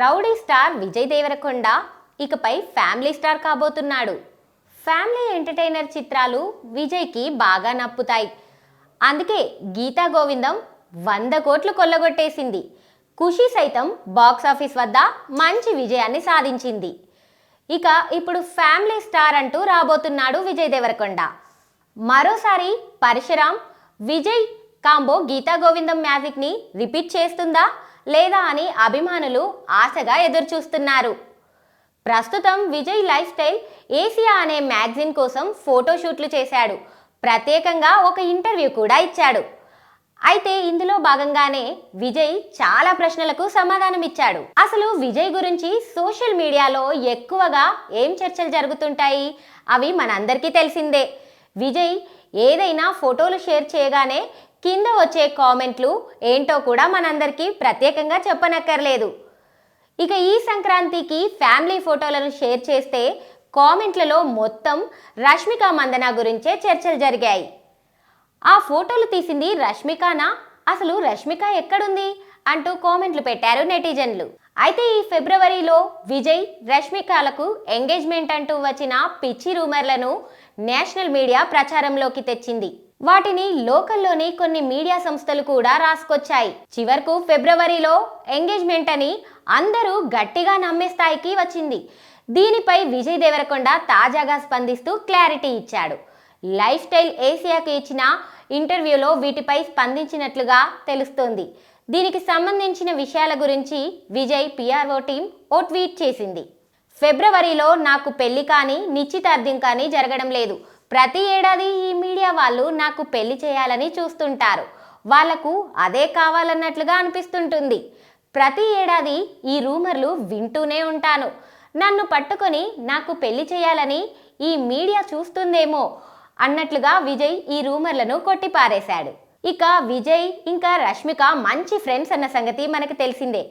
Rowdy star Vijay Devarakonda ఇకపై family star కాబోతున్నాడు. Family entertainer చిత్రాలు విజయ్కి బాగా నప్పుతాయి. అందుకే గీతా గోవిందం వంద కోట్లు కొల్లగొట్టేసింది. ఖుషి సైతం బాక్స్ ఆఫీస్ వద్ద మంచి విజయాన్ని సాధించింది. ఇక ఇప్పుడు ఫ్యామిలీ స్టార్ అంటూ రాబోతున్నాడు విజయ్ దేవరకొండ. మరోసారి పరశురామ్ విజయ్ కాంబో గీతా గోవిందం మ్యాజిక్ని రిపీట్ చేస్తుందా? లేదా అని అభిమానులు ఆశగా ఎదురుచూస్తున్నారు. ప్రస్తుతం విజయ్ లైఫ్ స్టైల్ ఏసియా అనే మ్యాగజిన్ కోసం ఫోటోషూట్లు చేశాడు. ప్రత్యేకంగా ఒక ఇంటర్వ్యూ కూడా ఇచ్చాడు. అయితే ఇందులో భాగంగానే విజయ్ చాలా ప్రశ్నలకు సమాధానం ఇచ్చాడు అసలు విజయ్ గురించి సోషల్ మీడియాలో ఎక్కువగా ఏం చర్చలు జరుగుతుంటాయి? అవి మనందరికీ తెలిసిందే. విజయ్ ఏదైనా ఫోటోలు షేర్ చేయగానే కింద వచ్చే కామెంట్లు ఏంటో కూడా మనందరికీ ప్రత్యేకంగా చెప్పనక్కర్లేదు. ఇక ఈ సంక్రాంతికి ఫ్యామిలీ ఫోటోలను షేర్ చేస్తే కామెంట్లలో మొత్తం రష్మిక మందన గురించే చర్చలు జరిగాయి. ఆ ఫోటోలు తీసింది రష్మికనా? అసలు రష్మిక ఎక్కడుంది? అంటూ కామెంట్లు పెట్టారు నెటిజన్లు. అయితే ఈ ఫిబ్రవరిలో విజయ్ రష్మికాలకు ఎంగేజ్మెంట్ అంటూ వచ్చిన పిచ్చి రూమర్లను నేషనల్ మీడియా ప్రచారంలోకి తెచ్చింది. వాటిని లోకల్లోని కొన్ని మీడియా సంస్థలు కూడా రాసుకొచ్చాయి. చివరకు ఫిబ్రవరిలో ఎంగేజ్మెంట్ అని అందరూ గట్టిగా నమ్మే స్థాయికి వచ్చింది. దీనిపై విజయ్ దేవరకొండ తాజాగా స్పందిస్తూ క్లారిటీ ఇచ్చాడు. లైఫ్ స్టైల్ ఏసియాకు ఇచ్చిన ఇంటర్వ్యూలో వీటిపై స్పందించినట్లుగా తెలుస్తోంది. దీనికి సంబంధించిన విషయాల గురించి విజయ్ పిఆర్ఓ టీం ఓ ట్వీట్ చేసింది. ఫిబ్రవరిలో నాకు పెళ్ళి కానీ నిశ్చితార్థం కానీ జరగడం లేదు. ప్రతి ఏడాది ఈ మీడియా వాళ్ళు నాకు పెళ్ళి చేయాలని చూస్తుంటారు. వాళ్ళకు అదే కావాలన్నట్లుగా అనిపిస్తుంటుంది. ప్రతి ఏడాది ఈ రూమర్లు వింటూనే ఉంటాను. నన్ను పట్టుకొని నాకు పెళ్ళి చేయాలని ఈ మీడియా చూస్తుందేమో అన్నట్లుగా విజయ్ ఈ రూమర్లను కొట్టిపారేశాడు. ఇక విజయ్ ఇంకా రష్మిక మంచి ఫ్రెండ్స్ అన్న సంగతి మనకు తెలిసిందే.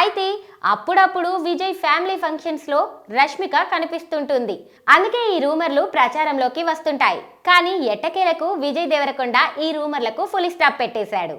అయితే అప్పుడప్పుడు విజయ్ ఫ్యామిలీ ఫంక్షన్స్లో రష్మిక కనిపిస్తుంటుంది. అందుకే ఈ రూమర్లు ప్రచారంలోకి వస్తుంటాయి. కానీ ఎట్టకేలకు విజయ్ దేవరకొండ ఈ రూమర్లకు ఫుల్ స్టాప్ పెట్టేశాడు.